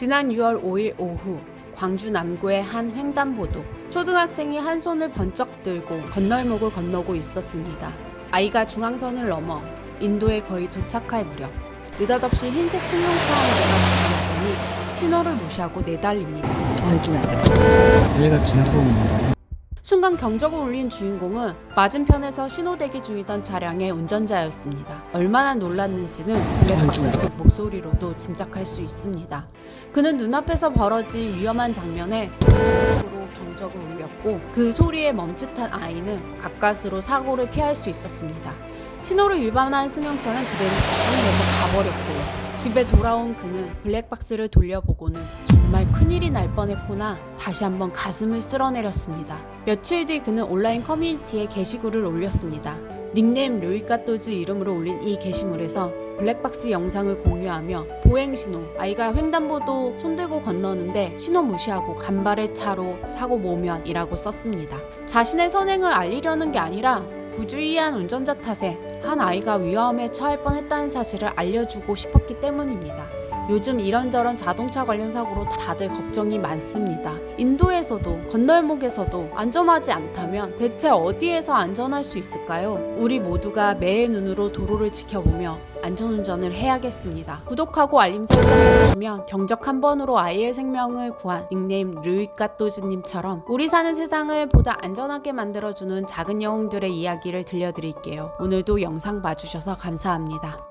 지난 6월 5일 오후 광주 남구의 한 횡단보도 초등학생이 한 손을 번쩍 들고 건널목을 건너고 있었습니다. 아이가 중앙선을 넘어 인도에 거의 도착할 무렵 느닷없이 흰색 승용차 한 대가 나타나더니 신호를 무시하고 내달립니다. 얘가 지나가고 있는데 순간 경적을 울린 주인공은 맞은편에서 신호대기 중이던 차량의 운전자였습니다. 얼마나 놀랐는지는 속 목소리로도 짐작할 수 있습니다. 그는 눈앞에서 벌어진 위험한 장면에 본격적으로 경적을 울렸고 그 소리에 멈칫한 아이는 가까스로 사고를 피할 수 있었습니다. 신호를 위반한 승용차는 그대로 직진을 해서 가버렸고요. 집에 돌아온 그는 블랙박스를 돌려보고는 정말 큰일이 날 뻔했구나 다시 한번 가슴을 쓸어내렸습니다. 며칠 뒤 그는 온라인 커뮤니티에 게시글을 올렸습니다. 닉네임 료이카토즈 이름으로 올린 이 게시물에서 블랙박스 영상을 공유하며 보행 신호 아이가 횡단보도 손들고 건너는데 신호 무시하고 간발의 차로 사고 모면이라고 썼습니다. 자신의 선행을 알리려는 게 아니라 부주의한 운전자 탓에 한 아이가 위험에 처할 뻔했다는 사실을 알려주고 싶었기 때문입니다. 요즘 이런저런 자동차 관련 사고로 다들 걱정이 많습니다. 인도에서도 건널목에서도 안전하지 않다면 대체 어디에서 안전할 수 있을까요? 우리 모두가 매의 눈으로 도로를 지켜보며 안전운전을 해야겠습니다. 구독하고 알림 설정 해주시면 경적 한 번으로 아이의 생명을 구한 닉네임 르이까또즈님처럼 우리 사는 세상을 보다 안전하게 만들어주는 작은 영웅들의 이야기를 들려드릴게요. 오늘도 영상 봐주셔서 감사합니다.